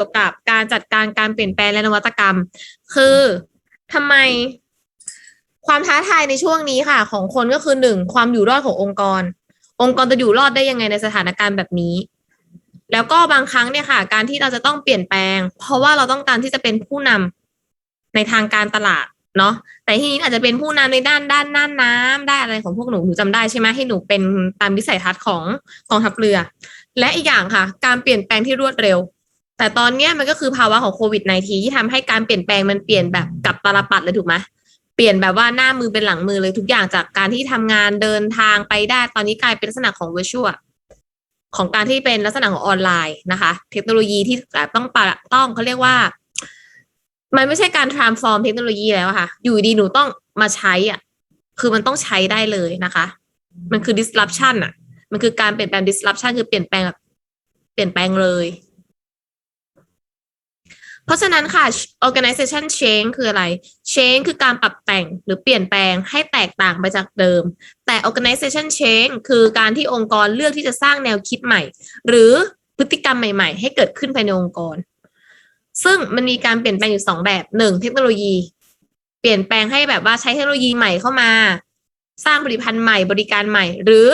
ี่ยวกับการจัดการการเปลี่ยนแปลงและนวัตกรรม คือทำไมความท้าทายในช่วงนี้ค่ะ ของคนก็คือหนึ่งความอยู่รอดขององค์กร องค์กรจะอยู่รอดได้ยังไงในสถานการณ์แบบนี้ แล้วก็บางครั้งเนี่ยค่ะ การที่เราจะต้องเปลี่ยนแปลง เพราะว่าเราต้องการที่จะเป็นผู้นำในทางการตลาดเนาะแต่ที่นี้อาจจะเป็นผู้นำในด้านด้านด้านน้ำได้อะไรของพวกหนูหนูจำได้ใช่ไหมให้หนูเป็นตามวิสัยทัศน์ของกองทัพเรือ และอีกอย่างค่ะ การเปลี่ยนแปลงที่รวดเร็ว แต่ตอนเนี้ยมันก็คือภาวะของโควิด -19 ที่ทำให้การเปลี่ยนแปลงมันเปลี่ยนแบบกับตาลปัดเลยถูกไหมเปลี่ยนแบบว่าหน้ามือเป็นหลังมือเลยทุกอย่างจากการที่ทำงานเดินทางไปได้ตอนนี้กลายเป็นลักษณะของ virtual ของการที่เป็นลักษณะของออนไลน์นะคะ เทคโนโลยีที่ต้องปะต้องเขาเรียกว่า มันไม่ใช่การ transform เทคโนโลยีแล้วค่ะ อยู่ดีหนูต้องมาใช้อะคือมันต้องใช้ได้เลยนะคะ มันคือ disruption อะ มันคือการเปลี่ยนแปลง disruption คือเปลี่ยนแปลงแบบเปลี่ยนแปลงเลย เพราะฉะนั้นค่ะ organization change คืออะไร change คือการปรับแต่งหรือเปลี่ยนแปลงให้แตกต่างไปจากเดิม แต่ organization change คือการที่องค์กรเลือกที่จะสร้างแนวคิดใหม่ หรือพฤติกรรมใหม่ ๆ ให้เกิดขึ้นภายในองค์กร ซึ่งมันมีการเปลี่ยนแปลงอยู่สองแบบหนึ่งเทคโนโลยี เปลี่ยนแปลงให้แบบว่าใช้เทคโนโลยีใหม่เข้ามา สร้างผลิตภัณฑ์ใหม่บริการใหม่ หรือ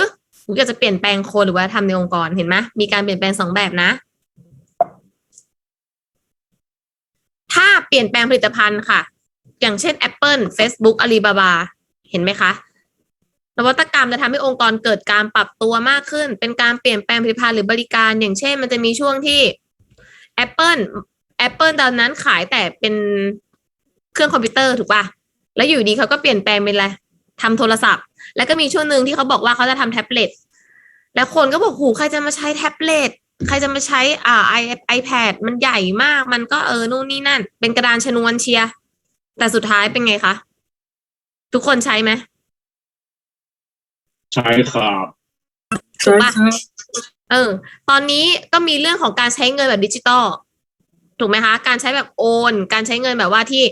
หนูอยากจะเปลี่ยนแปลงคนหรือว่าทำในองค์กรเห็นไหมมีการเปลี่ยนแปลงสองแบบนะ ถ้าเปลี่ยนแปลงผลิตภัณฑ์ค่ะ อย่างเช่น Apple Facebook Alibaba เห็นไหมคะ นวัตกรรมจะทำให้องค์กรเกิดการปรับตัวมากขึ้น เป็นการเปลี่ยนแปลงผลิตภัณฑ์หรือบริการ อย่างเช่น มันจะมีช่วงที่ Apple Apple ตอนนั้นขายแต่เป็นเครื่องคอมพิวเตอร์ถูกป่ะ แล้วอยู่ดีเขาก็เปลี่ยนแปลงเป็นอะไรทำโทรศัพท์ แล้วก็มีช่วงหนึ่งที่เขาบอกว่าเขาจะทำแท็บเล็ต แล้วคนก็บอกหูใครจะมาใช้แท็บเล็ต ใครจะมาใช้อ่าไอไอแพดมันใหญ่มาก มันก็เออนู่นนี่นั่น เป็นกระดานชนวนเชียร์แต่สุดท้ายเป็นไงคะ ทุกคนใช้ไหมใช่ครับถูกปะเออ ตอนนี้ก็มีเรื่องของการใช้เงินแบบดิจิตอลถูกไหมคะ การใช้แบบโอน การใช้เงินแบบว่าที่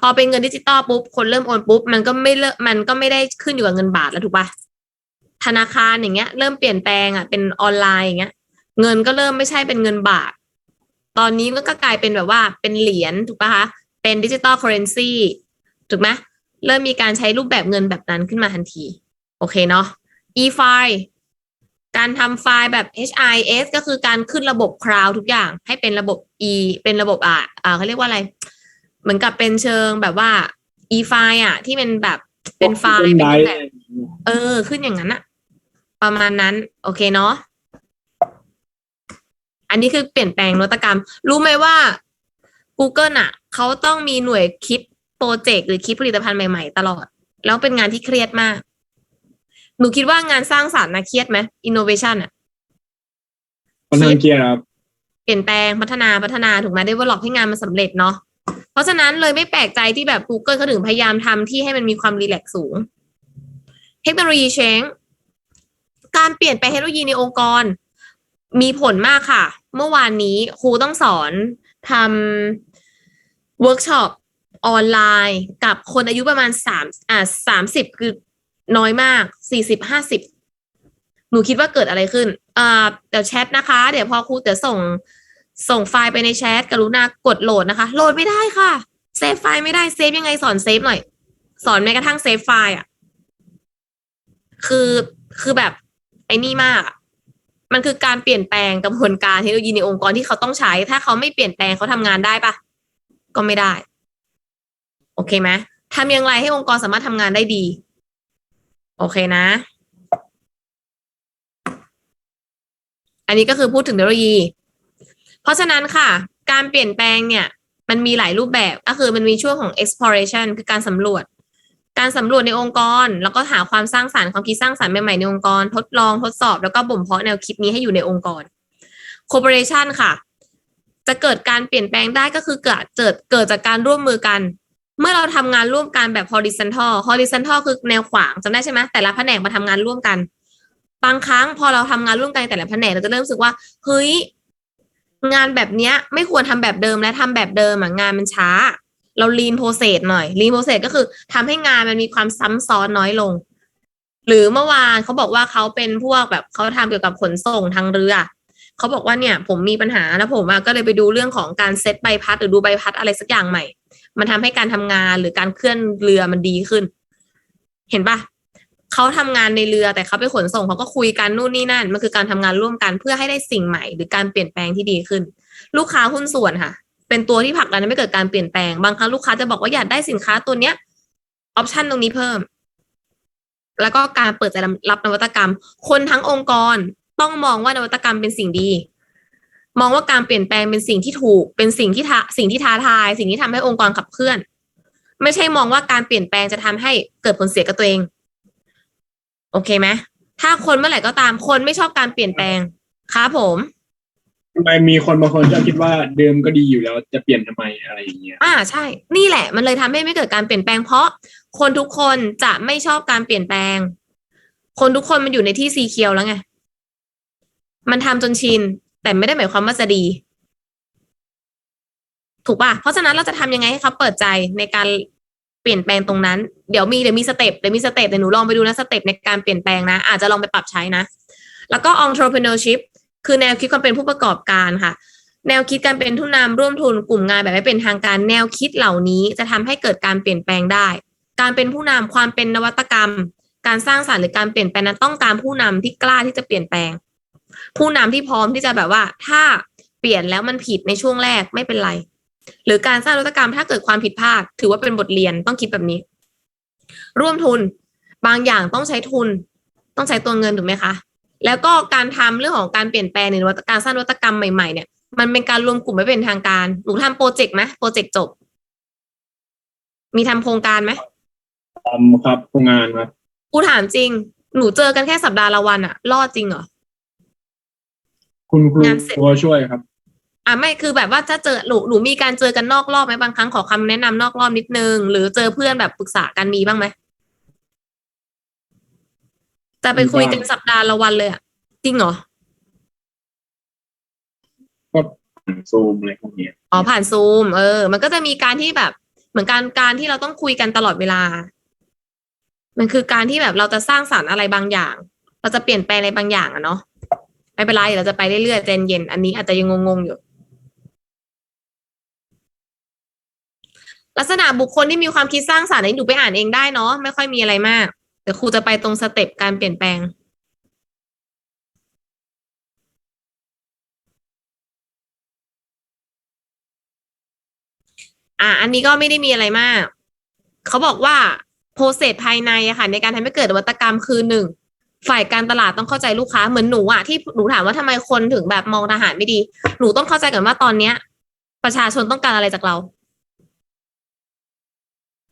พอเป็นเงินดิจิตอลปุ๊บ คนเริ่มโอนปุ๊บ มันก็ไม่เลิกมันก็ไม่ได้ขึ้นอยู่กับเงินบาทแล้วถูกปะธนาคารอย่างเงี้ย เริ่มเปลี่ยนแปลงอะเป็นออนไลน์อย่างเงี้ย เงินก็เริ่มไม่ใช่เป็นเงินบาท ตอนนี้มันก็กลายเป็นแบบว่าเป็นเหรียญถูกปะคะ เป็นดิจิตอลเคอเรนซีถูกไหมเริ่มมีการใช้รูปแบบเงินแบบนั้นขึ้นมาทันที โอเคเนาะ e-file การทำไฟล์แบบ HIS ก็คือการขึ้นระบบคลาวทุกอย่าง ให้เป็นระบบ e เป็นระบบอ่าอ่าเขาเรียกว่าอะไร เหมือนกับเป็นเชิงแบบว่า e ไฟล์อะ ที่เป็นแบบเป็นไฟล์เป็นแบบเออ ขึ้นอย่างนั้นอะประมาณนั้น โอเคเนาะ อันนี้คือเปลี่ยนแปลงนวัตกรรม รู้ไหมว่า Google อะเขาต้องมีหน่วยคิดโปรเจกต์หรือคิดผลิตภัณฑ์ใหม่ ๆ ตลอด แล้วเป็นงานที่เครียดมาก หนูคิดว่างานสร้างสรรค์นะเครียดไหม innovation อะค่อนข้างเครียดครับเปลี่ยนแปลงพัฒนาพัฒนาถูกไหม develop ให้งานมันสำเร็จเนาะเพราะฉะนั้นเลยไม่แปลกใจที่แบบ Google เขาถึงพยายามทำที่ให้มันมีความรีแลกซ์สูง เทคโนโลยีเชงการเปลี่ยนแปลงเทคโนโลยีในองค์กร มีผลมากค่ะ เมื่อวานนี้ครูต้องสอนทำเวิร์กช็อปออนไลน์กับคนอายุประมาณสามอ่าสามสิบคือน้อยมากสี่สิบห้าสิบหนูคิดว่าเกิดอะไรขึ้นอ่าเดี๋ยวแชทนะคะ เดี๋ยวพอครูเดี๋ยวส่งส่งไฟล์ไปในแชทกรุณากดโหลดนะคะ โหลดไม่ได้ค่ะ เซฟไฟล์ไม่ได้เซฟยังไงสอนเซฟหน่อย สอนแม้กระทั่งเซฟไฟล์อะ คือคือแบบไอ้นี่มาก มันคือการเปลี่ยนแปลงกระบวนการเทคโนโลยีในองค์กรที่เขาต้องใช้ ถ้าเขาไม่เปลี่ยนแปลงเขาทำงานได้ปะก็ไม่ได้ โอเคไหมทำอย่างไรให้องค์กรสามารถทำงานได้ดี โอเคนะ อันนี้ก็คือพูดถึงเทคโนโลยี เพราะฉะนั้นค่ะ การเปลี่ยนแปลงเนี่ย มันมีหลายรูปแบบก็คือมันมีช่วงของ exploration คือการสำรวจ การสำรวจในองค์กร แล้วก็หาความสร้างสรรค์ความคิดสร้างสรรค์ใหม่ๆในองค์กร ทดลองทดสอบแล้วก็บ่มเพาะแนวคิดนี้ให้อยู่ในองค์กร cooperation ค่ะ จะเกิดการเปลี่ยนแปลงได้ก็คือเกิดเกิดเกิดจากการร่วมมือกัน เมื่อเราทำงานร่วมกันแบบ horizontal horizontal คือแนวขวางจำได้ใช่ไหมแต่ละแผนกมาทำงานร่วมกัน บางครั้งพอเราทำงานร่วมกันแต่ละแผนกเราจะเริ่มรู้สึกว่าเฮ้ยงานแบบเนี้ยไม่ควรทำแบบเดิมและทำแบบเดิมอะงานมันช้า เราลีนโปรเซสหน่อยลีนโปรเซสก็คือทำให้งานมันมีความซ้ำซ้อนน้อยลง หรือเมื่อวานเขาบอกว่าเขาเป็นพวกแบบเขาทำเกี่ยวกับขนส่งทางเรือเขาบอกว่าเนี่ยผมมีปัญหาแล้วผมก็เลยไปดูเรื่องของการเซตใบพัดหรือดูใบพัดอะไรสักอย่างใหม่ มันทำให้การทำงานหรือการเคลื่อนเรือมันดีขึ้น เห็นปะเขาทำงานในเรือแต่เขาไปขนส่งเขาก็คุยกันนู่นนี่นั่นมันคือการทำงานร่วมกันเพื่อให้ได้สิ่งใหม่ หรือการเปลี่ยนแปลงที่ดีขึ้น ลูกค้าหุ้นส่วนค่ะ เป็นตัวที่ผลักดันให้ไม่เกิดการเปลี่ยนแปลง บางครั้งลูกค้าจะบอกว่าอยากได้สินค้าตัวเนี้ยออปชันตรงนี้เพิ่ม แล้วก็การเปิดใจรับนวัตกรรม คนทั้งองค์กรต้องมองว่านวัตกรรมเป็นสิ่งดี มองว่าการเปลี่ยนแปลงเป็นสิ่งที่ถูก เป็นสิ่งที่ท้าสิ่งที่ท้าทาย สิ่งที่ทำให้องค์กรขับเคลื่อน ไม่ใช่มองว่าการเปลี่ยนแปลงจะทำให้เกิดผลเสียกับตัวเอง โอเคไหมถ้าคนเมื่อไหร่ก็ตามคนไม่ชอบการเปลี่ยนแปลงครับผม ทำไมมีคนบางคนชอบคิดว่าเดิมก็ดีอยู่แล้วจะเปลี่ยนทำไมอะไรอย่างเงี้ยอ่าใช่ นี่แหละ มันเลยทำให้ไม่เกิดการเปลี่ยนแปลงเพราะคนทุกคนจะไม่ชอบการเปลี่ยนแปลง คนทุกคนมันอยู่ในที่สีเขียวแล้วไงมันทำจนชิน แต่ไม่ได้หมายความว่าจะดี ถูกป่ะเพราะฉะนั้นเราจะทำยังไงให้เขาเปิดใจในการเปลี่ยนแปลงตรงนั้น เดี๋ยวมีเดี๋ยวมีสเต็ปเดี๋ยวมีสเต็ปเดี๋ยวหนูลองไปดูนะสเต็ปในการเปลี่ยนแปลงนะ อาจจะลองไปปรับใช้นะ แล้วก็ entrepreneurship คือแนวคิดความเป็นผู้ประกอบการค่ะ แนวคิดการเป็นผู้นำร่วมทุนกลุ่มงานแบบไม่เป็นทางการแนวคิดเหล่านี้จะทำให้เกิดการเปลี่ยนแปลงได้ การเป็นผู้นำความเป็นนวัตกรรม การสร้างสรรค์หรือการเปลี่ยนแปลงนั้นต้องการผู้นำที่กล้าที่จะเปลี่ยนแปลง ผู้นำที่พร้อมที่จะแบบว่า ถ้าเปลี่ยนแล้วมันผิดในช่วงแรกไม่เป็นไร หรือการสร้างนวัตกรรมถ้าเกิดความผิดพลาด ถือว่าเป็นบทเรียนต้องคิดแบบนี้ ร่วมทุนบางอย่างต้องใช้ทุน ต้องใช้ตัวเงินถูกไหมคะ แล้วก็การทำเรื่องของการเปลี่ยนแปลงในนวัตการสร้างนวัตกรรมใหม่ๆเนี่ยมันเป็นการรวมกลุ่มไม่เป็นทางการ หนูทำโปรเจกต์ไหมโปรเจกต์จบ มีทำโครงการไหมทำครับโครงงานครับกูถามจริง หนูเจอกันแค่สัปดาห์ละวันอะรอดจริงเหรอ คุณครูงานเสร็จตัวช่วยครับ อะไม่คือแบบว่าถ้าเจอหนูหนูมีการเจอกันนอกรอบไหมบางครั้งขอคำแนะนำนอกรอบนิดนึง หรือเจอเพื่อนแบบปรึกษากันมีบ้างไหม จะไปคุยกันสัปดาห์ละวันเลยอะจริงเหรอ ก็ซูมอะไรพวกเนี้ยอ๋อผ่านซูม เออ มันก็จะมีการที่แบบ เหมือนการการที่เราต้องคุยกันตลอดเวลา มันคือการที่แบบเราจะสร้างสรรค์อะไรบางอย่าง เราจะเปลี่ยนแปลงอะไรบางอย่างอะเนาะไม่เป็นไรเดี๋ยวเราจะไปเรื่อยๆใจเย็นๆอันนี้อาจจะยังงงๆอยู่ ลักษณะบุคคลที่มีความคิดสร้างสรรค์อันนี้หนูไปอ่านเองได้เนาะไม่ค่อยมีอะไรมาก เดี๋ยวครูจะไปตรงสเต็ปการเปลี่ยนแปลง อะอันนี้ก็ไม่ได้มีอะไรมาก เขาบอกว่าโปรเซสภายในอะค่ะในการทำให้เกิดนวัตกรรมคือหนึ่งฝ่ายการตลาดต้องเข้าใจลูกค้าเหมือนหนูอะที่หนูถามว่าทำไมคนถึงแบบมองทหารไม่ดี หนูต้องเข้าใจก่อนว่าตอนเนี้ย ประชาชนต้องการอะไรจากเรา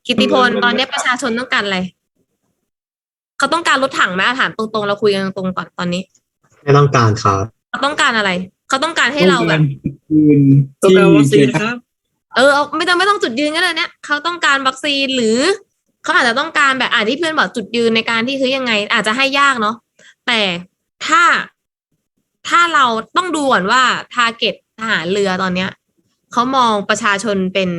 กิติพลตอนเนี้ยประชาชนต้องการอะไร เขาต้องการรถถังไหมอะถามตรงๆ เราคุยกันตรงๆก่อนตอนนี้ ไม่ต้องการครับเขาต้องการอะไร เขาต้องการให้เราแบบยืนต้องที่การวัคซีนครับ เออเอาไม่ต้องไม่ต้องจุดยืนก็เลยเนี่ยเขาต้องการวัคซีนหรือเขาอาจจะต้องการแบบอ่านที่เพื่อนบอกจุดยืนในการที่คือยังไง อาจจะให้ยากเนาะแต่ถ้าถ้าเราต้องดูก่อนว่าทาร์เก็ตทหารเรือตอนเนี้ยเขามองประชาชนเป็น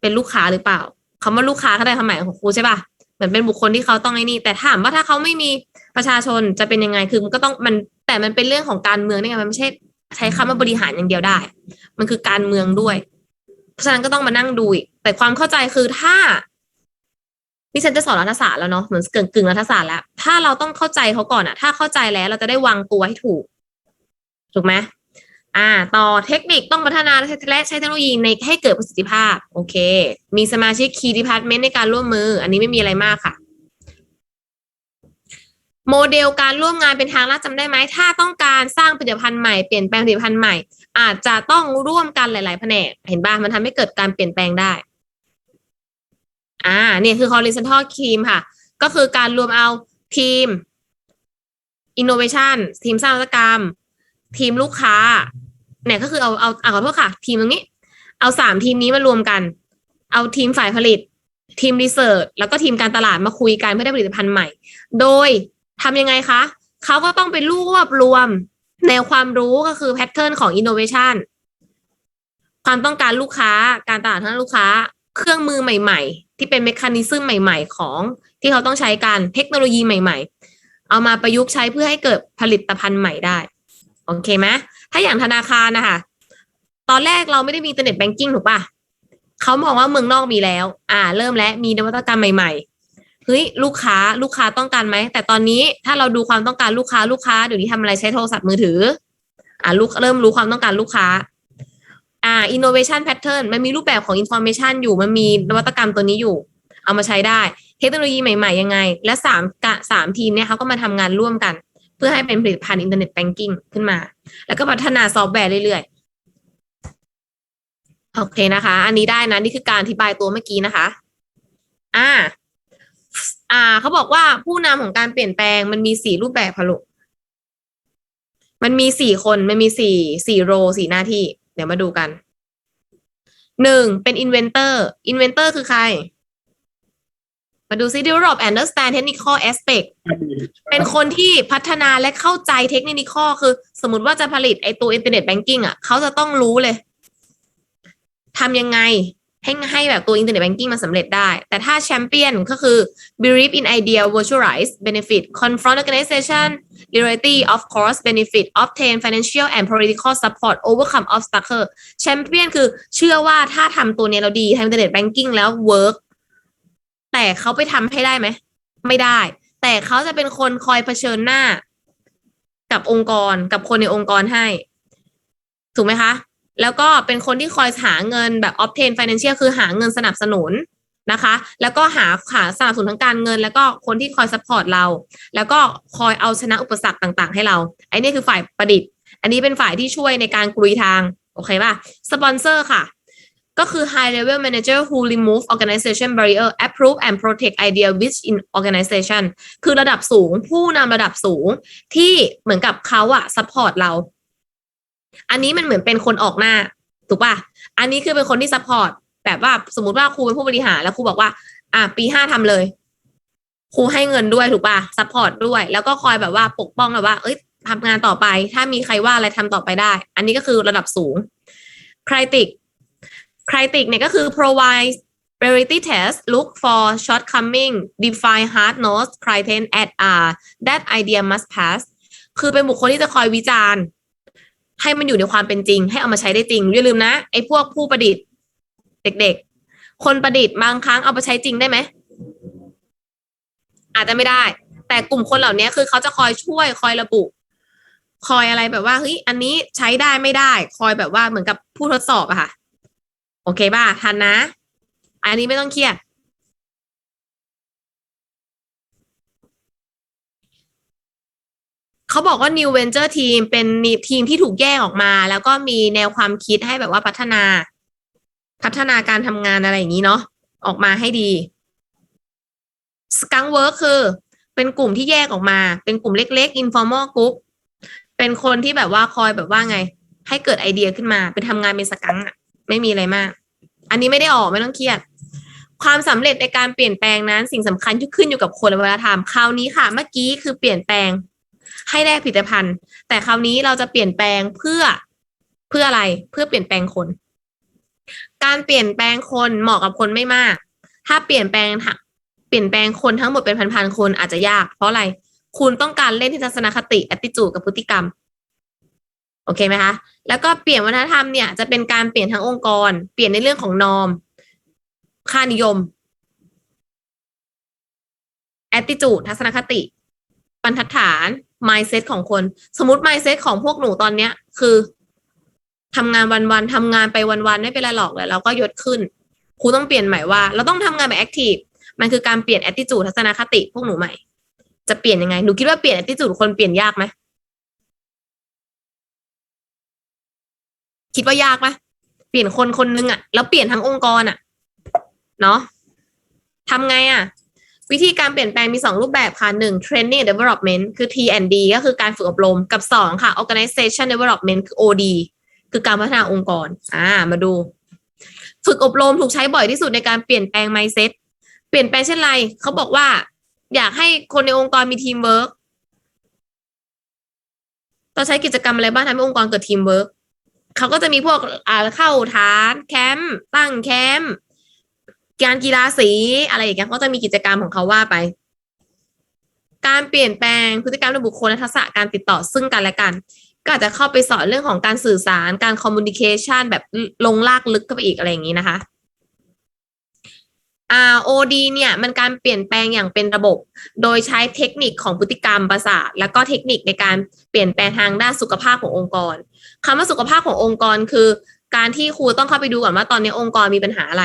เป็นลูกค้าหรือเปล่าคำว่าลูกค้าเขาได้ความหมายของครูใช่ป่ะ เหมือนเป็นบุคคลที่เขาต้องไอ้นี่ แต่ถามว่าถ้าเขาไม่มีประชาชนจะเป็นยังไงคือมันก็ต้องมันแต่มันเป็นเรื่องของการเมืองนี่ไงมันไม่ใช่ใช้คำว่าบริหารอย่างเดียวได้ มันคือการเมืองด้วย เพราะฉะนั้นก็ต้องมานั่งดูอีกแต่ความเข้าใจคือถ้านี่ฉันจะสอนรัฐศาสตร์แล้วเนาะเหมือนเกึ่งกึ่งรัฐศาสตร์แล้ว ถ้าเราต้องเข้าใจเขาก่อนอะถ้าเข้าใจแล้วเราจะได้วางตัวให้ถูก ถูกไหม อ่า ต่อเทคนิคต้องพัฒนาและใช้เทคโนโลยีในให้เกิดประสิทธิภาพ โอเค มีสมาชิกคีย์ดีพาร์ตเมนต์ในการร่วมมือ อันนี้ไม่มีอะไรมากค่ะ โมเดลการร่วมงานเป็นทางลัดจำได้ไหม ถ้าต้องการสร้างผลิตภัณฑ์ใหม่ เปลี่ยนแปลงผลิตภัณฑ์ใหม่ อาจจะต้องร่วมกันหลาย ๆ แผนก เห็นป่ะมันทำให้เกิดการเปลี่ยนแปลงได้ อ่า เนี่ยคือ horizontal team ค่ะ ก็คือการรวมเอาทีม innovation ทีมสร้างนวัตกรรม ทีมลูกค้า เนี่ยก็คือเอาเอาเอาขอโทษค่ะ ทีมตรงนี้ เอาสามทีมนี้มารวมกัน เอาทีมฝ่ายผลิต ทีมรีเสิร์ชแล้วก็ทีมการตลาดมาคุยกันเพื่อได้ผลิตภัณฑ์ใหม่ โดยทำยังไงคะเขาก็ต้องไปรวบรวมแนวความรู้ก็คือแพทเทิร์นของ innovation ความต้องการลูกค้าการตลาดทางด้านลูกค้า เครื่องมือใหม่ ๆ ที่เป็นเมคานิซึมใหม่ ๆ ของที่เขาต้องใช้การเทคโนโลยีใหม่ ๆ เอามาประยุกต์ใช้เพื่อให้เกิดผลิตภัณฑ์ใหม่ได้ โอเคไหม ถ้าอย่างธนาคารนะคะตอนแรกเราไม่ได้มีอินเทอร์เน็ตแบงกิ้งถูกปะเขามองว่าเมืองนอกมีแล้ว อ่า เริ่มแล้วมีนวัตกรรมใหม่ๆเฮ้ยลูกค้าลูกค้าต้องการไหมแต่ตอนนี้ถ้าเราดูความต้องการลูกค้าลูกค้าเดี๋ยวนี้ทำอะไรใช้โทรศัพท์มือถือ อ่าลูกเริ่มรู้ความต้องการลูกค้า อ่า innovation pattern มันมีรูปแบบของ information อยู่มันมีนวัตกรรมตัวนี้อยู่ เอามาใช้ได้ เทคโนโลยีใหม่ ๆ ยังไง และสามกะสามทีมเนี่ยเขาก็มาทำงานร่วมกัน เพื่อให้เป็นผลิตภัณฑ์อินเทอร์เน็ตแบงกิ้งขึ้นมา แล้วก็พัฒนาซอฟต์แวร์เรื่อยๆ โอเคนะคะ อันนี้ได้นะ นี่คือการอธิบายตัวเมื่อกี้นะคะ อ่า อ่า เขาบอกว่าผู้นำของการเปลี่ยนแปลงมันมีสี่รูปแบบพะลุมันมีสี่คน มันมีสี่สี่โรสี่หน้าที่ เดี๋ยวมาดูกันหนึ่งเป็น inventor inventor คือใคร มาดูซิ develop and understand technical aspect เป็นคนที่พัฒนาและเข้าใจเทคนิคคือ สมมติว่าจะผลิตไอตัวอินเทอร์เน็ตแบงกิ้งอะเขาจะต้องรู้เลยทำยังไงให้ให้แบบตัวอินเทอร์เน็ตแบงกิ้งมันสำเร็จได้ แต่ถ้าแชมเปี้ยนก็คือ believe in idea virtualize benefit confront organization reality of course benefit obtain financial and political support overcome obstacle แชมเปี้ยนคือเชื่อว่าถ้าทำตัวเนี้ยเราดีทำอินเทอร์เน็ตแบงกิ้งแล้ว work แต่เขาไปทำให้ได้ไหม ไม่ได้ แต่เขาจะเป็นคนคอยเผชิญหน้า กับองค์กรกับคนในองค์กรให้ ถูกไหมคะ แล้วก็เป็นคนที่คอยหาเงินแบบ obtain financial คือหาเงินสนับสนุนนะคะ แล้วก็หาหาสนับสนุนทางการเงิน แล้วก็คนที่คอย support เรา แล้วก็คอยเอาชนะอุปสรรคต่าง ๆ ให้เรา ไอ้นี่คือฝ่ายประดิษฐ์ อันนี้เป็นฝ่ายที่ช่วยในการกลุยทาง โอเคป่ะ สปอนเซอร์ค่ะ ก็คือ high level manager who remove organization barrier approve and protect idea within organization คือระดับสูงผู้นำระดับสูงที่เหมือนกับเขาอะ support เรา อันนี้มันเหมือนเป็นคนออกหน้า ถูกป่ะ อันนี้คือเป็นคนที่ support แบบว่าสมมติว่าครูเป็นผู้บริหารแล้วครูบอกว่า อะปีห้าทำเลย ครูให้เงินด้วยถูกป่ะ support ด้วย แล้วก็คอยแบบว่าปกป้องแบบว่า เอ้ยทำงานต่อไป ถ้ามีใครว่าอะไรทำต่อไปได้ อันนี้ก็คือระดับสูง critic critic เนี่ยก็คือ provide reality test look for shortcoming define hard notes criteria at r that idea must pass คือเป็นบุคคลที่จะคอยวิจารณ์ ให้มันอยู่ในความเป็นจริง ให้เอามาใช้ได้จริง อย่าลืมนะ ไอ้พวกผู้ประดิษฐ์ เด็กๆ คนประดิษฐ์บางครั้งเอาไปใช้จริงได้ไหม อาจจะไม่ได้ แต่กลุ่มคนเหล่านี้คือเขาจะคอยช่วยคอยระบุ คอยอะไรแบบว่าเฮ้ยอันนี้ใช้ได้ไม่ได้ คอยแบบว่าเหมือนกับผู้ทดสอบอะค่ะ โอเคป่ะ ทันนะ อันนี้ไม่ต้องเครียดเขาบอกว่า New Venture Team เป็นทีมที่ถูกแยกออกมา แล้วก็มีแนวความคิดให้แบบว่าพัฒนา พัฒนาการทำงานอะไรอย่างนี้เนาะออกมาให้ดี Skunk Work คือ เป็นกลุ่มที่แยกออกมา เป็นกลุ่มเล็กๆ informal group เป็นคนที่แบบว่าคอยแบบว่าไง ให้เกิดไอเดียขึ้นมา เป็นทำงานเป็นสกังอะ ไม่มีอะไรมาก อันนี้ไม่ได้ออกไม่ต้องเครียด ความสำเร็จในการเปลี่ยนแปลงนั้น สิ่งสำคัญที่ขึ้นอยู่กับคนและเวลาทำคราวนี้ค่ะ เมื่อกี้คือเปลี่ยนแปลง ให้ได้ผลิตภัณฑ์ แต่คราวนี้เราจะเปลี่ยนแปลงเพื่อเพื่ออะไรเพื่อเปลี่ยนแปลงคน การเปลี่ยนแปลงคนเหมาะกับคนไม่มาก ถ้าเปลี่ยนแปลงเปลี่ยนแปลงคนทั้งหมดเป็นพันๆคนอาจจะยาก เพราะอะไร คุณต้องการเล่นที่ทัศนคติ attitude กับพฤติกรรม โอเคไหมคะ แล้วก็เปลี่ยนวัฒนธรรมเนี่ยจะเป็นการเปลี่ยนทั้งองค์กร เปลี่ยนในเรื่องของนอม ค่านิยม attitude ทัศนคติ บรรทัดฐาน mindset ของคน สมมติ mindset ของพวกหนูตอนเนี้ย คือทำงานวันๆทำงานไปวันๆไม่เป็นไรหรอกเลยเราก็ยศขึ้นครูต้องเปลี่ยนใหม่ว่า เราต้องทำงานแบบ active มันคือการเปลี่ยน attitude ทัศนคติพวกหนูใหม่ จะเปลี่ยนยังไง หนูคิดว่าเปลี่ยน attitude คนเปลี่ยนยากไหม คิดว่ายากไหมเปลี่ยนคนคนนึงอะแล้วเปลี่ยนทั้งองค์กรอะเนาะทำไงอะวิธีการเปลี่ยนแปลงมีสองรูปแบบค่ะหนึ่ง training development คือ T&D ก็คือการฝึกอบรมกับสองค่ะ organization development คือ OD คือการพัฒนาองค์กร อ่า มาดู ฝึกอบรมถูกใช้บ่อยที่สุดในการเปลี่ยนแปลง mindset เปลี่ยนแปลงเช่นไร เขาบอกว่า อยากให้คนในองค์กรมีทีมเวิร์กเราใช้กิจกรรมอะไรบ้างทำให้องค์กรเกิดทีมเวิร์ก เขาก็จะมีพวกอ่าเข้าฐานแคมป์ตั้งแคมป์การกีฬาสีอะไรอย่างเงี้ยเขาจะมีกิจกรรมของเขาว่าไป การเปลี่ยนแปลงพฤติกรรมระบุคคลและทักษะการติดต่อซึ่งกันและกัน ก็อาจจะเข้าไปสอนเรื่องของการสื่อสารการคอมมูนิเคชันแบบลงลากลึกเข้าไปอีกอะไรอย่างนี้นะคะ ROD เนี่ยมันการเปลี่ยนแปลงอย่างเป็นระบบ โดยใช้เทคนิคของพฤติกรรมประสาท แล้วก็เทคนิคในการเปลี่ยนแปลงทางด้านสุขภาพขององค์กรคำว่าสุขภาพขององค์กรคือ การที่ครูต้องเข้าไปดูก่อนว่าตอนนี้องค์กรมีปัญหาอะไร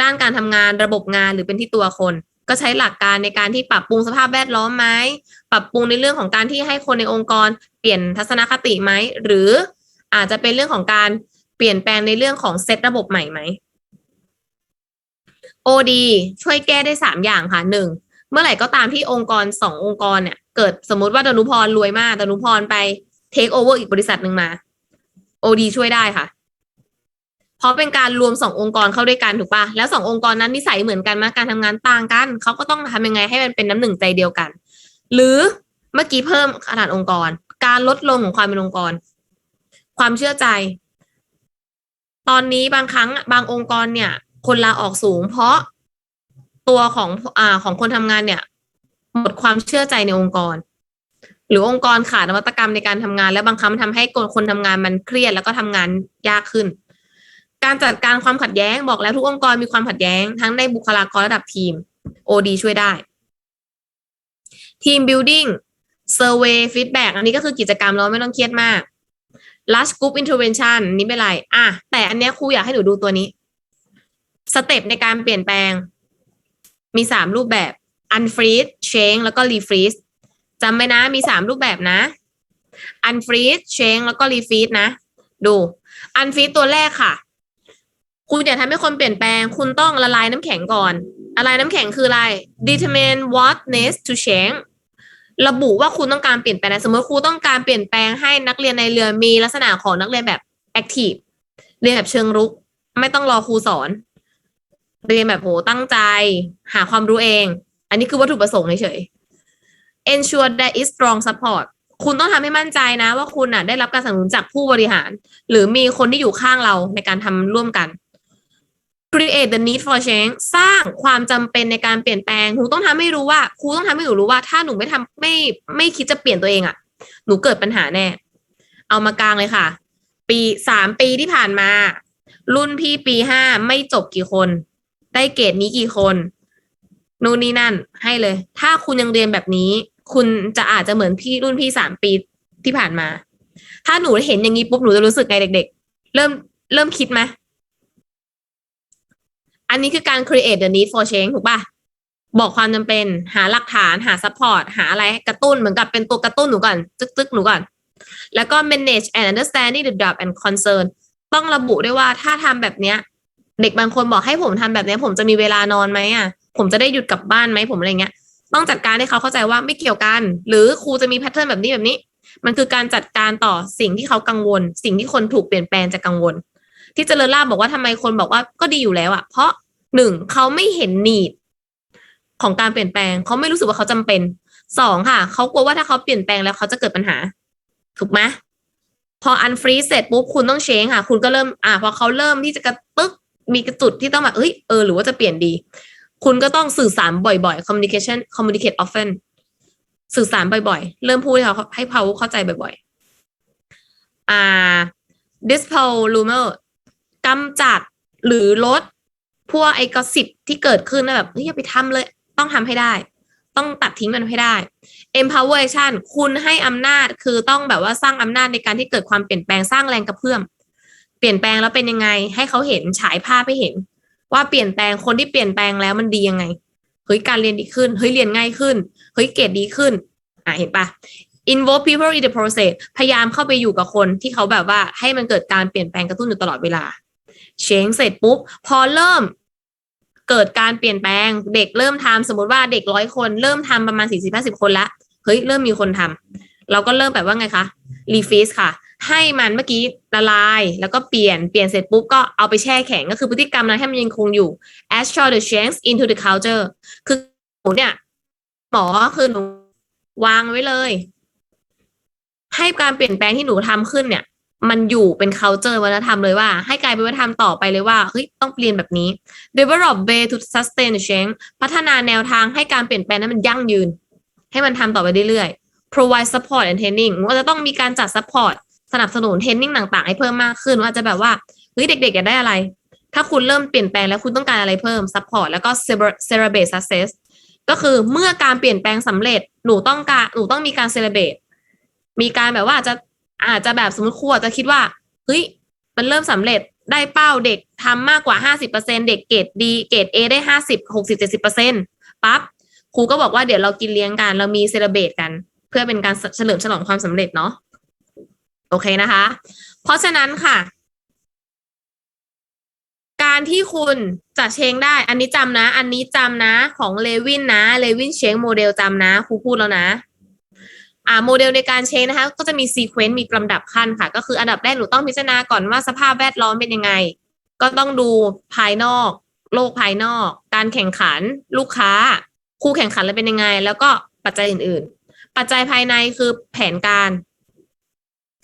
ด้านการทำงานระบบงานหรือเป็นที่ตัวคน ก็ใช้หลักการในการที่ปรับปรุงสภาพแวดล้อมไหมปรับปรุงในเรื่องของการที่ให้คนในองค์กร เปลี่ยนทัศนคติไหมหรืออาจจะเป็นเรื่องของการเปลี่ยนแปลงในเรื่องของเซตระบบใหม่ไหม OD ช่วยแก้ได้สามอย่างค่ะหนึ่งเมื่อไหร่ก็ตามที่องค์กรสององค์กรเนี่ย เกิดสมมติว่าดนุพรรวยมากดนุพรไปเทคโอเวอร์อีกบริษัทหนึ่งมา OD ช่วยได้ค่ะ เพราะเป็นการรวมสององค์กรเข้าด้วยกันถูกปะแล้วสององค์กรนั้นนิสัยเหมือนกันมาการทำงานต่างกันเขาก็ต้องทำยังไงให้มันเป็นน้ำหนึ่งใจเดียวกัน หรือเมื่อกี้เพิ่มขนาดองค์กร การลดลงของความเป็นองค์กร ความเชื่อใจ ตอนนี้บางครั้งบางองค์กรเนี่ย คนลาออกสูง เพราะตัวของอ่าของคนทำงานเนี่ย หมดความเชื่อใจในองค์กร หรือองค์กรขาดนวัตกรรมในการทำงาน และบางครั้งมันทำให้คนทำงานมันเครียดแล้วก็ทำงานยากขึ้น การจัดการความขัดแย้งบอกแล้วทุกองค์กรมีความขัดแย้งทั้งในบุคลากรระดับทีม OD ช่วยได้ทีม building survey feedback อันนี้ก็คือกิจกรรมเราไม่ต้องเครียดมาก large group intervention นี่ไม่เป็นไร อะ แต่อันเนี้ยครูอยากให้หนูดูตัวนี้ สเต็ปในการเปลี่ยนแปลง มีสามรูปแบบ unfreeze change แล้วก็ refreeze จำไว้นะ มีสามรูปแบบนะ unfreeze change แล้วก็ refreeze นะ ดู unfreeze ตัวแรกค่ะ คุณอยากทำให้คนเปลี่ยนแปลง คุณต้องละลายน้ำแข็งก่อนละลายน้ำแข็งคืออะไร determine what needs to change ระบุว่าคุณต้องการเปลี่ยนแปลงอะสมมติครูต้องการเปลี่ยนแปลงให้นักเรียนในเรือมีลักษณะของนักเรียนแบบ active เรียนแบบเชิงรุก ไม่ต้องรอครูสอน เรียนแบบโหตั้งใจ หาความรู้เอง อันนี้คือวัตถุประสงค์เฉย ensure that is strong support คุณต้องทำให้มั่นใจนะ ว่าคุณน่ะได้รับการสนับสนุนจากผู้บริหาร หรือมีคนที่อยู่ข้างเราในการทำร่วมกัน create the need for change สร้างความจำเป็นในการเปลี่ยนแปลงครูต้องทำให้รู้ว่า ครูต้องทำให้หนูรู้ว่า ถ้าหนูไม่ทำไม่ไม่คิดจะเปลี่ยนตัวเองอะ หนูเกิดปัญหาแน่ เอามากลางเลยค่ะ ปีสามปีที่ผ่านมา รุ่นพี่ปีห้าไม่จบกี่คน ได้เกรดนี้กี่คนนู่นนี่นั่น ให้เลย ถ้าคุณยังเรียนแบบนี้ คุณจะอาจจะเหมือนพี่รุ่นพี่สามปีที่ผ่านมา ถ้าหนูเห็นอย่างนี้ปุ๊บหนูจะรู้สึกไงเด็ก ๆ เริ่มเริ่มคิดไหมอันนี้คือการ create the need for change ถูกป่ะบอกความจำเป็น หาหลักฐาน หา support หาอะไรกระตุ้นเหมือนกับเป็นตัวกระตุ้นหนูก่อนจึกๆหนูก่อน แล้วก็ manage and understanding the doubt and concern ต้องระบุด้วยว่าถ้าทำแบบเนี้ย เด็กบางคนบอกให้ผมทำแบบนี้ ผมจะมีเวลานอนไหมอะ ผมจะได้หยุดกลับบ้านไหมผมอะไรเงี้ย ต้องจัดการให้เขาเข้าใจว่าไม่เกี่ยวกัน หรือครูจะมีแพทเทิร์นแบบนี้แบบนี้ มันคือการจัดการต่อสิ่งที่เขากังวล สิ่งที่คนถูกเปลี่ยนแปลงจะกังวล ที่เจริญลาบบอกว่าทำไมคนบอกว่าก็ดีอยู่แล้วอะ เพราะหนึ่งเขาไม่เห็นนีดของการเปลี่ยนแปลง เขาไม่รู้สึกว่าเขาจำเป็นสองค่ะ เขากลัวว่าถ้าเขาเปลี่ยนแปลงแล้วเขาจะเกิดปัญหา ถูกไหมพออันฟรีเสร็จปุ๊บคุณต้องเชงค่ะ คุณก็เริ่มอ่าพอเขาเริ่มที่จะกระตึก มีจุดที่ต้องแบบเอ้ยเออหรือว่าจะเปลี่ยนดี คุณก็ต้องสื่อสารบ่อยๆ communication communicate often สื่อสารบ่อยๆ เริ่มพูดให้เขาให้เขาเข้าใจบ่อยๆ อ่า dispel rumor กำจัดหรือลดพวกไอ้กอสิบที่เกิดขึ้นนะแบบเฮ้ยอย่าไปทำเลย ต้องทำให้ได้ ต้องตัดทิ้งมันให้ได้ empower action คุณให้อำนาจคือต้องแบบว่าสร้างอำนาจในการที่เกิดความเปลี่ยนแปลงสร้างแรงกระเพื่อม เปลี่ยนแปลงแล้วเป็นยังไง ให้เขาเห็นฉายภาพให้เห็น ว่าเปลี่ยนแปลงคนที่เปลี่ยนแปลงแล้วมันดียังไงเฮ้ยการเรียนดีขึ้นเฮ้ยเรียนง่ายขึ้นเฮ้ยเกรดดีขึ้นอะเห็นปะ involve people in the process พยายามเข้าไปอยู่กับคนที่เขาแบบว่าให้มันเกิดการเปลี่ยนแปลงกระตุ้นอยู่ตลอดเวลาเชงเสร็จปุ๊บ พอเริ่มเกิดการเปลี่ยนแปลง เด็กเริ่มทำสมมติว่าเด็กร้อยคน เริ่มทำประมาณสี่สิบห้าสิบคนละเฮ้ยเริ่มมีคนทำเราก็เริ่มแบบว่าไงคะรีฟีสค่ะ ให้มันเมื่อกี้ละลาย แล้วก็เปลี่ยนเปลี่ยนเสร็จปุ๊บก็เอาไปแช่แข็งก็คือพฤติกรรมนั้นให้มันยังคงอยู่ assure the change into the culture คือหนูเนี่ยหมอคือหนูวางไว้เลย ให้การเปลี่ยนแปลงที่หนูทำขึ้นเนี่ย มันอยู่เป็น culture วัฒนธรรมเลยว่า ให้กลายเป็นวัฒนธรรมต่อไปเลยว่าเฮ้ยต้องเปลี่ยนแบบนี้ develop way to sustain the change พัฒนาแนวทางให้การเปลี่ยนแปลงนั้นมันยั่งยืน ให้มันทำต่อไปเรื่อย provide support and training ว่าจะต้องมีการจัด support สนับสนุน training ต่าง ๆ ให้เพิ่มมากขึ้นว่าจะแบบว่าเฮ้ยเด็กๆอยากได้อะไร ถ้าคุณเริ่มเปลี่ยนแปลงแล้วคุณต้องการอะไรเพิ่ม support แล้วก็ celebrate success ก็คือเมื่อการเปลี่ยนแปลงสำเร็จหนูต้องการหนูต้องมีการ celebrate มีการแบบว่าจะอาจจะแบบสมมติครูอาจจะคิดว่าเฮ้ยมันเริ่มสำเร็จได้เป้าเด็กทำมากกว่าห้าสิบเปอร์เซ็นเด็กเกรดดีเกรดเอได้ห้าสิบหกสิบเจ็ดสิบเปอร์เซ็นปั๊บครูก็บอกว่าเดี๋ยวเรากินเลี้ยงกัน เรามีเซเลเบตกัน เพื่อเป็นการเฉลิมฉลองความสำเร็จเนาะ โอเคนะคะ เพราะฉะนั้นค่ะ การที่คุณจะเชงได้ อันนี้จำนะ อันนี้จำนะของเลวินนะเลวินเชงโมเดลจำนะครูพูดแล้วนะอ่าโมเดลในการเชงนะคะก็จะมีซีเควนต์มีลำดับขั้นค่ะ ก็คืออันดับแรกหนูต้องพิจารณาก่อนว่าสภาพแวดล้อมเป็นยังไง ก็ต้องดูภายนอก โลกภายนอก การแข่งขัน ลูกค้า คู่แข่งขันแล้วเป็นยังไง แล้วก็ปัจจัยอื่น ๆ ปัจจัยภายในคือแผนการ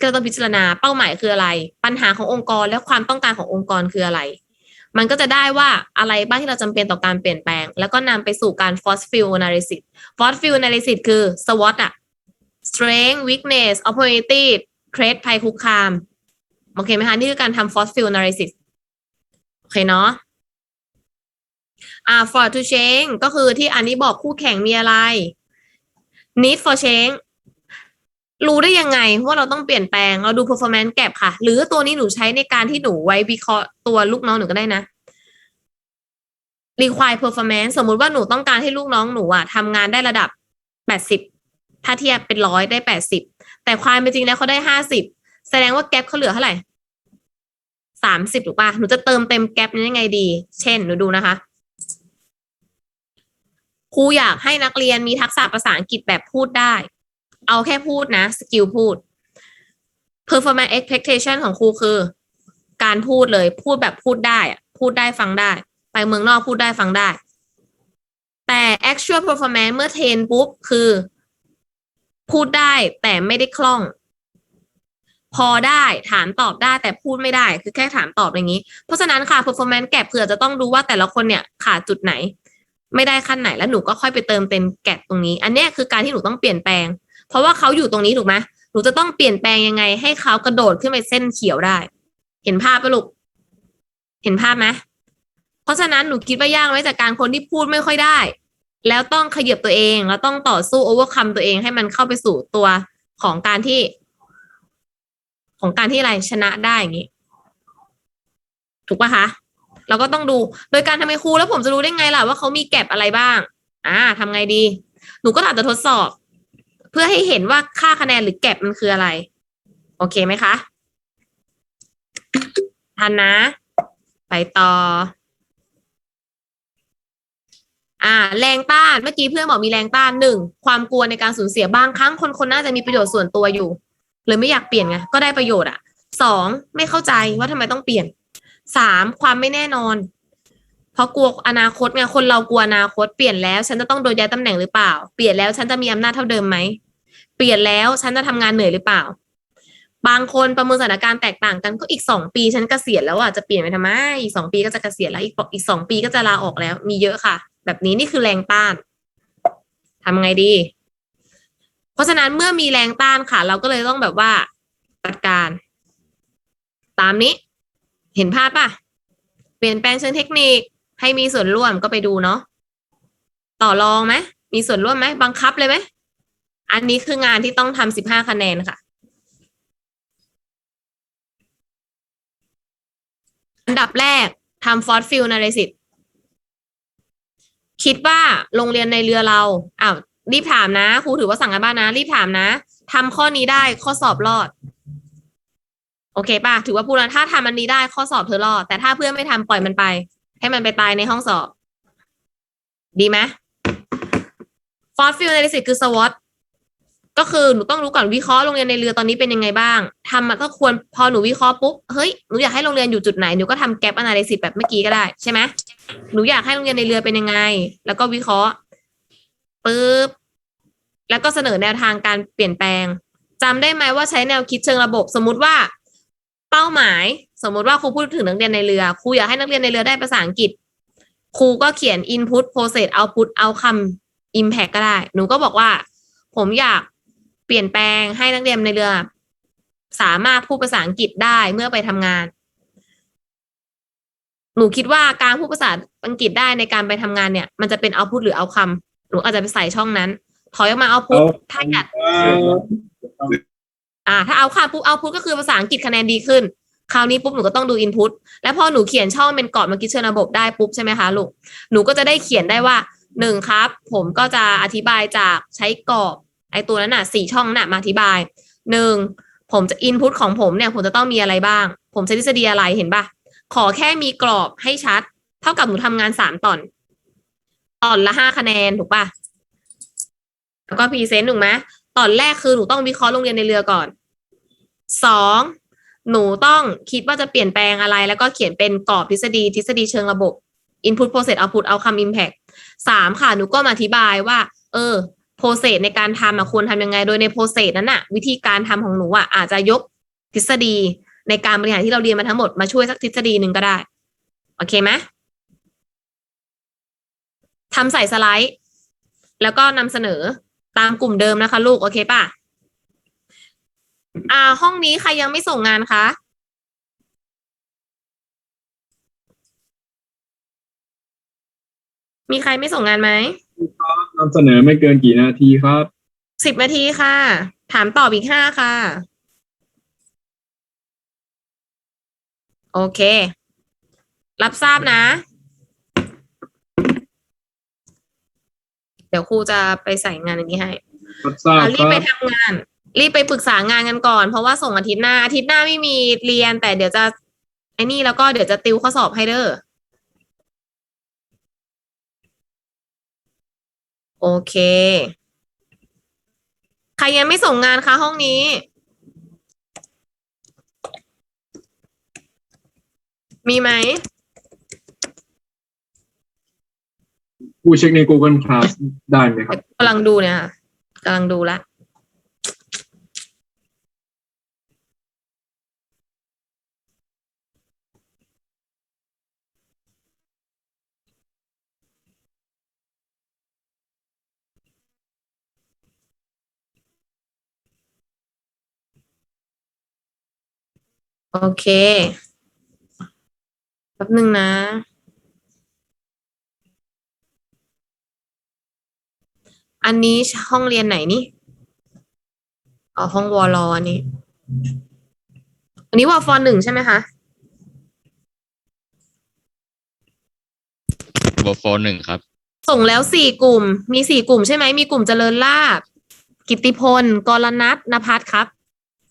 ก็ต้องพิจารณาเป้าหมายคืออะไร ปัญหาขององค์กรและความต้องการขององค์กรคืออะไร มันก็จะได้ว่าอะไรบ้างที่เราจำเป็นต่อการเปลี่ยนแปลง แล้วก็นำไปสู่การ force field analysis force field analysis คือ SWOT อะ strength weakness opportunity threat ภัยคุกคาม โอเคไหมคะ นี่คือการทำ force field analysis โอเคเนาะอ่า for to change ก็คือที่อันนี้บอกคู่แข่งมีอะไร need for change รู้ได้ยังไงว่าเราต้องเปลี่ยนแปลงเราดู performance gap ค่ะ หรือตัวนี้หนูใช้ในการที่หนูไว้วิเคราะห์ตัวลูกน้องหนูก็ได้นะ require performance สมมุติว่าหนูต้องการให้ลูกน้องหนูอะทำงานได้ระดับ80ถ้าเทียบเป็นร้อยได้80แต่ความเป็นจริงแล้วเขาได้50แสดงว่าแก p เขาเหลือเท่าไหร่30ถูกป่ะหนูจะเติมเต็มแก p นี้ยังไงดี เช่นหนูดูนะคะครูอยากให้นักเรียนมีทักษะภาษาอังกฤษแบบพูดได้ เอาแค่พูดนะสกิลพูด performance expectation ของครูคือ การพูดเลยพูดแบบพูดได้พูดได้ฟังได้ ไปเมืองนอกพูดได้ฟังได้ แต่ actual performance เมื่อเทรนปุ๊บคือ พูดได้แต่ไม่ได้คล่อง พอได้ถามตอบได้แต่พูดไม่ได้ คือแค่ถามตอบอย่างนี้ เพราะฉะนั้นค่ะ performance gap เผื่อจะต้องดูว่าแต่ละคนเนี่ยขาดจุดไหน ไม่ได้ขั้นไหนแล้วหนูก็ค่อยไปเติมเต็มแกะตรงนี้ อันนี้คือการที่หนูต้องเปลี่ยนแปลง ราะว่าเขาอยู่ตรงนี้ถูกไหมหนูจะต้องเปลี่ยนแปลงยังไง ให้เขากระโดดขึ้นไปเส้นเขียวได้ เห็นภาพปะลูก เห็นภาพไหมเพราะฉะนั้นหนูคิดว่ายากไหมจากการคนที่พูดไม่ค่อยได้ แล้วต้องขยับตัวเองแล้วต้องต่อสู้โอเวอร์คัมตัวเองให้มันเข้าไปสู่ตัวของการที่ ของการที่อะไรชนะได้อย่างนี้ถูกปะคะเราก็ต้องดู โดยการทำให้ครูแล้วผมจะรู้ได้ไงล่ะว่าเขามีแก็บอะไรบ้าง อ่าทำไงดี หนูก็อาจจะทดสอบ พื่อให้เห็นว่าค่าคะแนนหรือแก็บมันคืออะไร โอเคไหมคะทันนะ ไปต่อ อ่า แรงต้านเมื่อกี้เพื่อนบอกมีแรงต้านหนึ่งความกลัวในการสูญเสียบางครั้งคนคนน่าจะมีประโยชน์ส่วนตัวอยู่เลยไม่อยากเปลี่ยนไงก็ได้ประโยชน์อะสองไม่เข้าใจว่าทำไมต้องเปลี่ยนสามความไม่แน่นอน เพราะกลัวอนาคตไงคนเรากลัวอนาคตเปลี่ยนแล้ว ฉันจะต้องโดนย้ายตำแหน่งหรือเปล่า เปลี่ยนแล้วฉันจะมีอำนาจเท่าเดิมไหม เปลี่ยนแล้วฉันจะทำงานเหนื่อยหรือเปล่า บางคนประเมินสถานการณ์แตกต่างกันก็อีกสองปี ฉันเกษียณแล้วอะจะเปลี่ยนไปทำไมอีกสองปีก็จะเกษียณแล้วอีกอีกสองปีก็จะลาออกแล้ว มีเยอะค่ะ แบบนี้นี่คือแรงต้านทำไงดี เพราะฉะนั้นเมื่อมีแรงต้านค่ะ เราก็เลยต้องแบบว่าจัดการ ตามนี้ เห็นภาพป่ะ เปลี่ยนแปลงเชิงเทคนิคให้มีส่วนร่วมก็ไปดูเนาะต่อรองไหมมีส่วนร่วมไหมบังคับเลยไหม อันนี้คืองานที่ต้องทำสิบห้าคะแนนค่ะ อันดับแรกทำฟอสฟิลนาริสิตคิดว่าโรงเรียนในเรือเราอ้าวรีบถามนะครูถือว่าสั่งกันบ้านนะ รีบถามนะทำข้อนี้ได้ข้อสอบรอด โอเคป่ะ ถือว่าพูดแล้วถ้าทำอันนี้ได้ข้อสอบเธอรอด แต่ถ้าเพื่อนไม่ทำปล่อยมันไป ให้มันไปตายในห้องสอบ ดีไหมฟอสฟิลนาริสิตคือ SWOT ก็คือหนูต้องรู้ก่อนวิเคราะห์โรงเรียนในเรือตอนนี้เป็นยังไงบ้างทำมันก็ควรพอหนูวิเคราะห์ปุ๊บเฮ้ยหนูอยากให้โรงเรียนอยู่จุดไหนหนูก็ทำแก p อนาลิซิสแบบเมื่อกี้ก็ได้ใช่ไหมหนูอยากให้โรงเรียนในเรือเป็นยังไง แล้วก็วิเคราะห์ปุ๊บแล้วก็เสนอแนวทางการเปลี่ยนแปลงจำได้ไหมว่าใช้แนวคิดเชิงระบบ สมมุติว่า เป้าหมาย สมมุติว่าครูพูดถึงนักเรียนในเรือครูอยากให้นักเรียนในเรือได้ภาษาอังกฤษครูก็เขียน input process output outcome impact ก็ได้ หนูก็บอกว่า ผมอยาก เปลี่ยนแปลงให้นักเรียนในเรือ สามารถพูดภาษาอังกฤษได้เมื่อไปทำงาน หนูคิดว่าการพูดภาษาอังกฤษได้ในการไปทำงานเนี่ย มันจะเป็นเอาพุทหรือเอาคำหนูอาจจะไปใส่ช่องนั้น ถอยออกมาเอาพุทถ้าอยากอ่า ถ้าเอาค่ะปุ๊บเอาพุทก็คือภาษาอังกฤษคะแนนดีขึ้น คราวนี้ปุ๊บหนูก็ต้องดูอินพุตแล้วพอหนูเขียนช่องเป็นกรอบเมื่อกี้เชิญระบบได้ปุ๊บใช่ไหมคะลูกหนูก็จะได้เขียนได้ว่าหนึ่งครับ ผมก็จะอธิบายจากใช้กรอบ ไอตัวนั้นน่ะสี่ช่องน่ะมาอธิบายหนึ่งผมจะอินพุตของผมเนี่ยผมจะต้องมีอะไรบ้าง ผมใช้ทฤษฎีอะไรเห็นปะขอแค่มีกรอบให้ชัด เท่ากับหนูทำงานสามตอน ตอนละห้าคะแนนถูกปะแล้วก็พรีเซนต์ถูกไหมตอนแรกคือหนูต้องวิเคราะห์โรงเรียนในเรือก่อนสองหนูต้องคิดว่าจะเปลี่ยนแปลงอะไร แล้วก็เขียนเป็นกรอบทฤษฎีทฤษฎีเชิงระบบ input process output outcome impact สามค่ะ หนูก็มาอธิบายว่า เออ process ในการทำอะควรทำยังไง โดยใน process นั้นอะวิธีการทำของหนูอะอาจจะยกทฤษฎีในการบริหารที่เราเรียนมาทั้งหมดมาช่วยสักทฤษฎีหนึ่งก็ได้ โอเคไหมทำใส่สไลด์ แล้วก็นำเสนอตามกลุ่มเดิมนะคะ ลูก โอเคป่ะ อ่า ห้องนี้ใครยังไม่ส่งงานคะมีใครไม่ส่งงานไหม นำเสนอไม่เกินกี่นาทีครับ สิบนาทีค่ะ ถามตอบอีกห้าค่ะ โอเค รับทราบนะ เดี๋ยวครูจะไปใส่งานอันนี้ให้รับทราบอะรีคบรัไปบทำงาน รีบไปปรึกษางานกันก่อน เพราะว่าส่งอาทิตย์หน้าอาทิตย์หน้าไม่มีเรียนแต่เดี๋ยวจะไอ้นี่แล้วก็เดี๋ยวจะติวข้อสอบให้เด้อ โอเค ใครยังไม่ส่งงานคะห้องนี้ มีไหมผู้เช็คใน Google Class ได้ไหมครับกำลังดูเนี่ยค่ะกำลังดูละ โอเคแป๊บหนึ่งนะอันนี้ห้องเรียนไหนนี่ อ๋อ ห้องวอลอันนี้ อันนี้วอฟอหนึ่งใช่ไหมคะบโฟหนึ่งครับ ส่งแล้วสี่กลุ่ม มีสี่กลุ่มใช่ไหม มีกลุ่มเจริญลาบ กิตติพล กรณัตนภัสครับ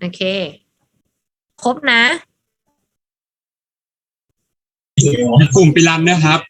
โอเค ครบนะ กลุ่มปิรันนะครับ